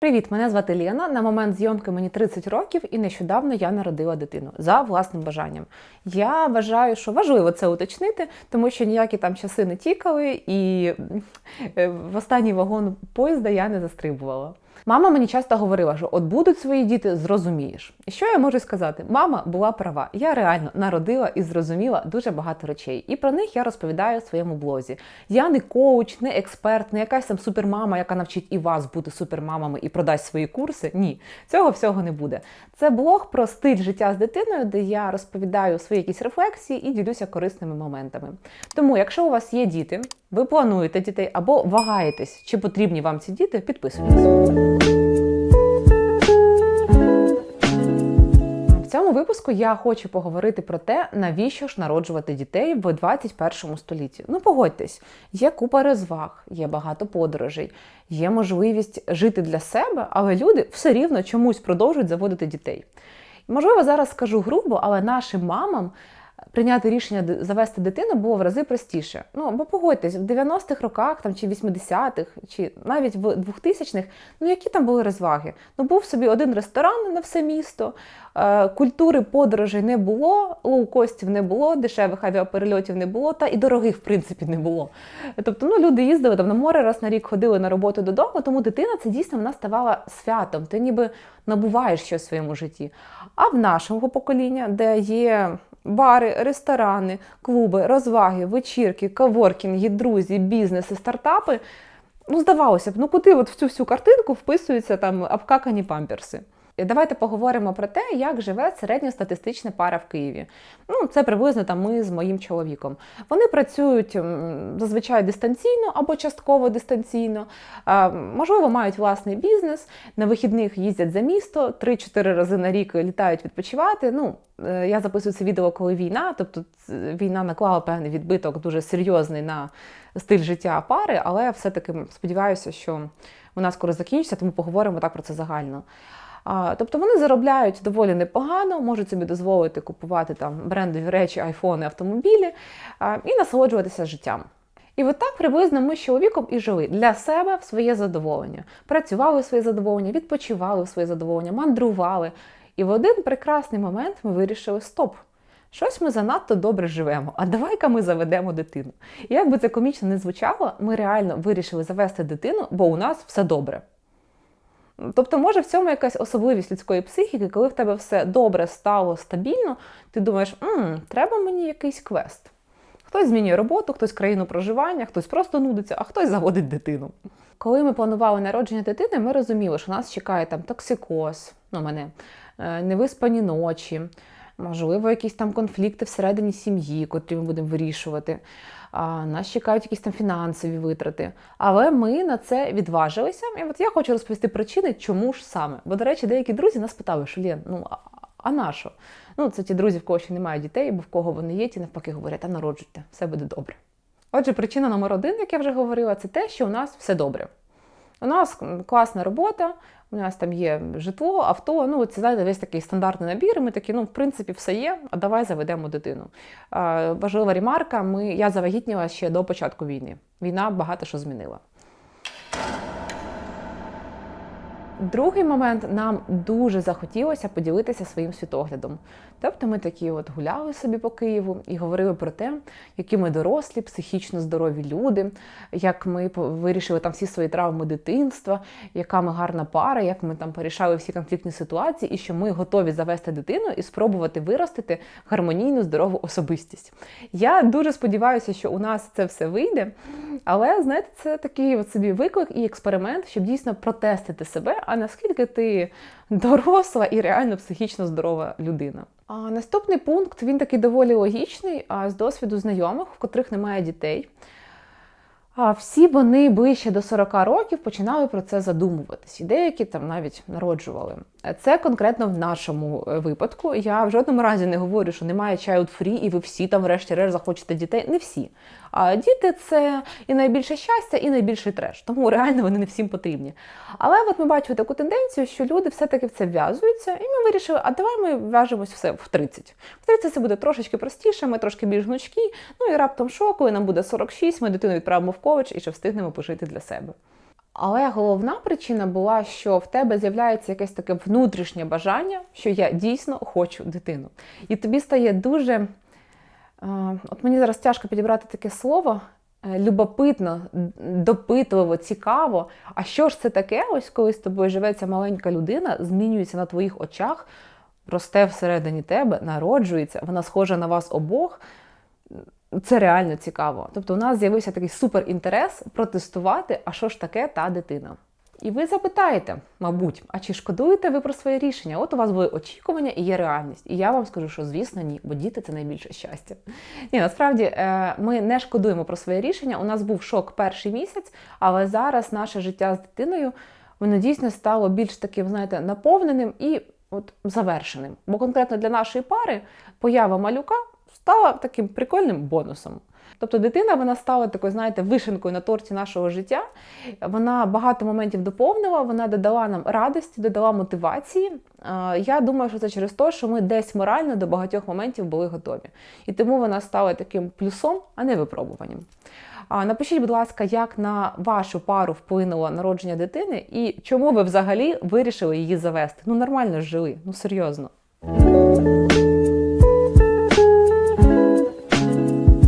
Привіт, мене звати Лена. На момент зйомки мені 30 років, і нещодавно я народила дитину за власним бажанням. Я вважаю, що важливо це уточнити, тому що ніякі там часи не тікали, і е, в останній вагон поїзда я не застрибувала. Мама мені часто говорила, що от будуть свої діти, зрозумієш. І що я можу сказати? Мама була права. Я реально народила і зрозуміла дуже багато речей. І про них я розповідаю в своєму блозі. Я не коуч, не експерт, не якась там супермама, яка навчить і вас бути супермамами і продасть свої курси. Ні, цього всього не буде. Це блог про стиль життя з дитиною, де я розповідаю свої якісь рефлексії і ділюся корисними моментами. Тому, якщо у вас є діти, ви плануєте дітей або вагаєтесь, чи потрібні вам ці діти, підписуйтесь. В цьому випуску я хочу поговорити про те, навіщо ж народжувати дітей в 21 столітті. Ну погодьтесь, є купа розваг, є багато подорожей, є можливість жити для себе, але люди все рівно чомусь продовжують заводити дітей. Можливо, зараз скажу грубо, але нашим мамам прийняти рішення завести дитину було в рази простіше. Ну, бо погодьтесь, в 90-х роках там, чи 80-х, чи навіть в 2000-х, ну які там були розваги? Ну, був собі один ресторан на все місто, е, культури подорожей не було, лоукостів не було, дешевих авіаперельотів не було, та і дорогих, в принципі, не було. Тобто, ну, люди їздили там на море раз на рік, ходили на роботу додому, тому дитина це дійсно вона ставала святом. Ти ніби набуваєш щось в своєму житті. А в нашого покоління, де є бари, ресторани, клуби, розваги, вечірки, каворкінги, друзі, бізнеси, стартапи. Ну, здавалося б, ну куди от в цю всю картинку вписуються там обкакані памперси? Давайте поговоримо про те, як живе середньостатистична пара в Києві. Ну, це приблизно там ми з моїм чоловіком. Вони працюють зазвичай дистанційно або частково дистанційно. Можливо, мають власний бізнес, на вихідних їздять за місто, 3-4 рази на рік літають відпочивати. Ну, е, я записую це відео, коли війна, тобто війна наклала певний відбиток дуже серйозний на стиль життя пари, але все-таки сподіваюся, що вона скоро закінчиться, тому поговоримо так про це загально. Тобто вони заробляють доволі непогано, можуть собі дозволити купувати там брендові речі, айфони, автомобілі і насолоджуватися життям. І от так приблизно ми з чоловіком і жили для себе в своє задоволення. Працювали в своє задоволення, відпочивали в своє задоволення, мандрували. І в один прекрасний момент ми вирішили: стоп! Щось ми занадто добре живемо, а давай-ка ми заведемо дитину. І як би це комічно не звучало, ми реально вирішили завести дитину, бо у нас все добре. Тобто, може в цьому якась особливість людської психіки, коли в тебе все добре стало стабільно, ти думаєш, М, треба мені якийсь квест. Хтось змінює роботу, хтось країну проживання, хтось просто нудиться, а хтось заводить дитину. Коли ми планували народження дитини, ми розуміли, що нас чекає там токсикоз, ну мене, е, невиспані ночі, можливо, якісь там конфлікти всередині сім'ї, котрі ми будемо вирішувати. А, нас чекають якісь там фінансові витрати. Але ми на це відважилися. І от я хочу розповісти причини, чому ж саме. Бо, до речі, деякі друзі нас питали, що Лен, ну а на що? Ну, це ті друзі, в кого ще немає дітей, бо в кого вони є, ті навпаки говорять, а народжуйте, все буде добре. Отже, причина номер один, як я вже говорила, це те, що у нас все добре. У нас класна робота, у нас там є житло, авто. Ну, це знаєте, весь такий стандартний набір. і Ми такі, ну, в принципі, все є, а давай заведемо дитину. Важлива ремарка: ми, я завагітніла ще до початку війни. Війна багато що змінила. Другий момент нам дуже захотілося поділитися своїм світоглядом. Тобто ми такі от гуляли собі по Києву і говорили про те, які ми дорослі, психічно здорові люди, як ми вирішили там всі свої травми дитинства, яка ми гарна пара, як ми там порішали всі конфліктні ситуації, і що ми готові завести дитину і спробувати виростити гармонійну здорову особистість. Я дуже сподіваюся, що у нас це все вийде. Але знаєте, це такий от собі виклик і експеримент, щоб дійсно протестити себе, а наскільки ти доросла і реально психічно здорова людина. А наступний пункт він такий доволі логічний, а з досвіду знайомих, в котрих немає дітей. Всі вони ближче до 40 років починали про це задумуватись, і деякі там навіть народжували. Це конкретно в нашому е, випадку. Я в жодному разі не говорю, що немає child free, і ви всі там, врешті-решт, захочете дітей. Не всі. А діти це і найбільше щастя, і найбільший треш. Тому реально вони не всім потрібні. Але от ми бачимо таку тенденцію, що люди все-таки в це в'язуються, і ми вирішили, а давай ми в'яжемось все в 30. В 30 це буде трошечки простіше, ми трошки більш гнучкі. Ну і раптом що, коли нам буде 46, ми дитину відправимо в коледж і ще встигнемо пожити для себе. Але головна причина була, що в тебе з'являється якесь таке внутрішнє бажання, що я дійсно хочу дитину. І тобі стає дуже, е, от мені зараз тяжко підібрати таке слово, е, любопитно, допитливо, цікаво. А що ж це таке, ось коли з тобою живе ця маленька людина, змінюється на твоїх очах, росте всередині тебе, народжується, вона схожа на вас обох. Це реально цікаво. Тобто, у нас з'явився такий суперінтерес протестувати, а що ж таке та дитина. І ви запитаєте, мабуть, а чи шкодуєте ви про своє рішення? От у вас були очікування і є реальність. І я вам скажу, що звісно ні, бо діти це найбільше щастя. Ні, насправді е, ми не шкодуємо про своє рішення. У нас був шок перший місяць, але зараз наше життя з дитиною воно дійсно стало більш таким, знаєте, наповненим і от завершеним. Бо конкретно для нашої пари поява малюка стала таким прикольним бонусом. Тобто дитина вона стала такою, знаєте, вишенкою на торті нашого життя. Вона багато моментів доповнила, вона додала нам радості, додала мотивації. Я думаю, що це через те, що ми десь морально до багатьох моментів були готові. І тому вона стала таким плюсом, а не випробуванням. Напишіть, будь ласка, як на вашу пару вплинуло народження дитини і чому ви взагалі вирішили її завести? Ну нормально жили, ну серйозно.